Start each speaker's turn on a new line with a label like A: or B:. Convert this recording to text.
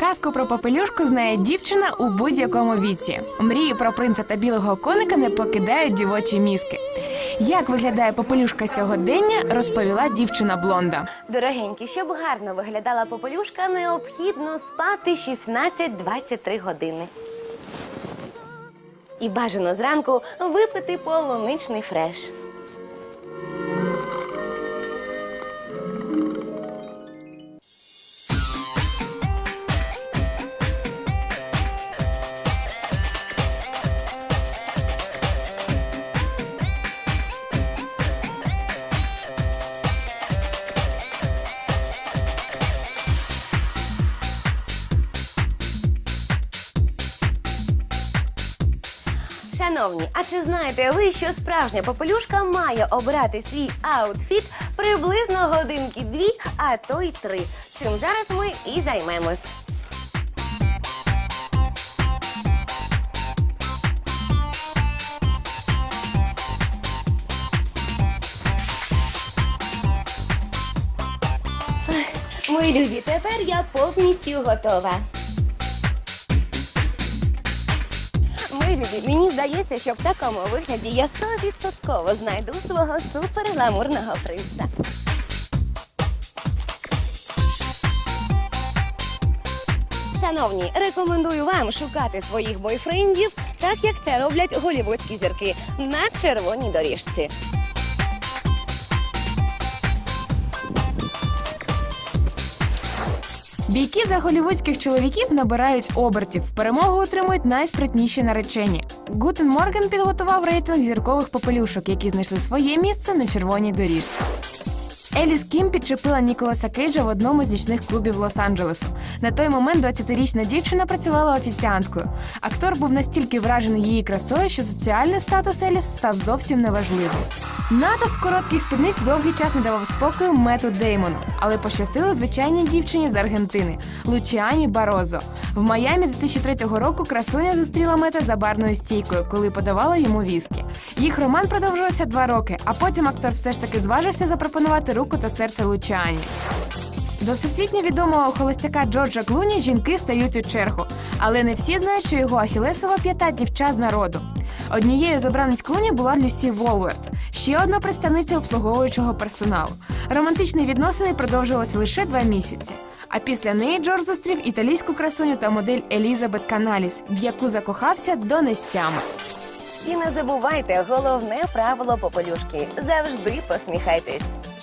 A: Казку про попелюшку знає дівчина у будь-якому віці. Мрії про принца та білого коника не покидають дівочі мізки. Як виглядає попелюшка сьогодення, розповіла дівчина блонда.
B: Дорогенькі, щоб гарно виглядала попелюшка, необхідно спати 16-23 години. І бажано зранку випити полуничний фреш. Шановні, а чи знаєте ви, що справжня попелюшка має обрати свій аутфіт приблизно годинки дві, а то й три. Чим зараз ми і займемось. Мої любі, тепер я повністю готова. Любі, мені здається, що в такому вигляді я стовідсотково знайду свого супергламурного принца. Шановні, рекомендую вам шукати своїх бойфрендів, так як це роблять голівудські зірки на червоній доріжці.
A: Бійки за голівудських чоловіків набирають обертів. Перемогу отримують найспритніші наречені. Гутен Морген підготував рейтинг зіркових попелюшок, які знайшли своє місце на червоній доріжці. Еліс Кім підчепила Ніколаса Кейджа в одному з нічних клубів Лос-Анджелесу. На той момент 20-річна дівчина працювала офіціанткою. Актор був настільки вражений її красою, що соціальний статус Еліс став зовсім неважливим. Натовп коротких спідниць довгий час не давав спокою Мету Деймону, але пощастило звичайній дівчині з Аргентини Лучіані Барозо. В Майамі 2003 року красуня зустріла Мета за барною стійкою, коли подавала йому віскі. Їх роман продовжувався два роки, а потім актор все ж таки зважився запропонувати руку та серце Лучіані. До всесвітньо відомого холостяка Джорджа Клуні жінки стають у чергу, але не всі знають, що його ахілесова п'ята дівча з народу. Однією з обраниць Клуні була Люсі Волверт, ще одна представниця обслуговуючого персоналу. Романтичні відносини продовжувалися лише два місяці. А після неї Джордж зустрів італійську красуню та модель Елізабет Каналіс, в яку закохався до нестями.
B: І не забувайте головне правило попелюшки завжди посміхайтесь.